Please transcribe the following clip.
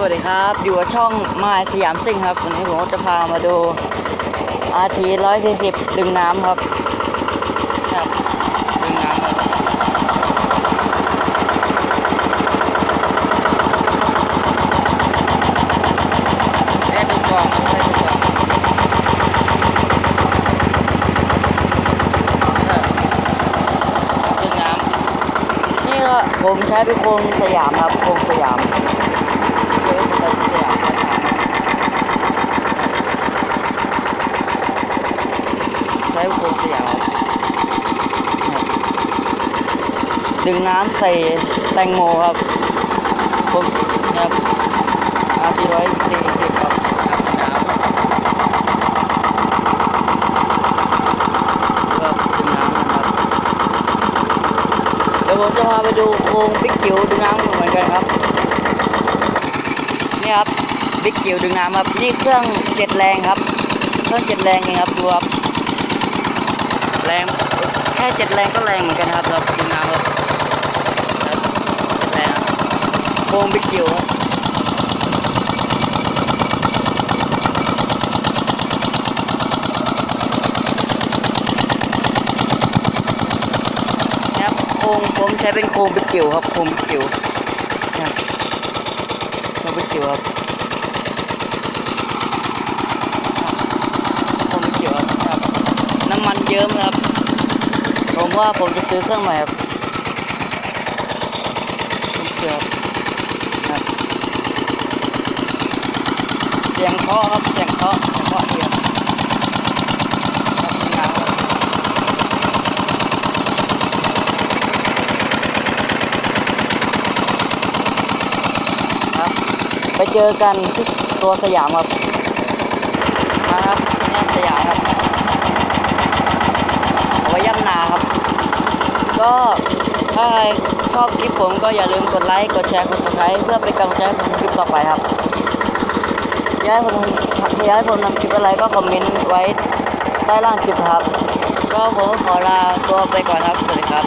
สวัสดีครับ อยู่กับช่องมาสยามซิ่งครับ วันนี้ผมจะพามาดูอาชีพ140 ดึงน้ำครับและดูกล่องและดูกล่องนะครับดึงน้ำนี่ก็ ผมใช้เป็นโครงสยามครับโครงสยามสยามใช้โครงสยามดึงน้ำใส่แตงโมครับผมนะครับอาทีร้อยสี่สิบครับน้ำก็ดึงน้ำนะครับ เดี๋ยวผมจะพาไปดูโครง บิ๊กจิ๋วดึงน้ำเหมือนกันครับ นี่ครับบิ๊กจิ๋วดึงน้ำครับนี่เครื่องเจ็ดแรงครับ เครื่องเจ็ดแรงเองครับดูครับแรงแค่เจ็ดแรงก็แรงเหมือนกันครับเราดึงน้ำครับเจ็ดแรงครับโคงบิ๊กจิ๋วครับ นี่ครับโคมผมใช้เป็นโคมบิ๊กจิ๋วครับโคมบิ๊กจิ๋วนะครับโคมบิ๊กจิ๋วครับผมเกี่ยวครับน้ำมันเยิ้มครับ ผมว่าผมจะซื้อเครื่องใหม่ครับเกียวครับเสียงเคาะครับเสียงเคาะเสียงเคาะเดียวครับน้ำครับครับ ไปเจอกันที่ตัวสยามครับนะครับย่สยามครับเอาไว้ย่ำนาครับ ก็ถ้าใครชอบคลิปผมก็อย่าลืมกดไลค์ กดแชร์ กด subscribe เพื่อเป็นกำลังใจให้ผมคลิปต่อไปครับอยากให้ผมอยากให้ผมทำคลิปอะไรก็คอมเมนต์ไว้ใต้ล่างคลิปครับ ก็ผมขอลาตัวไปก่อนครับ สวัสดีครับ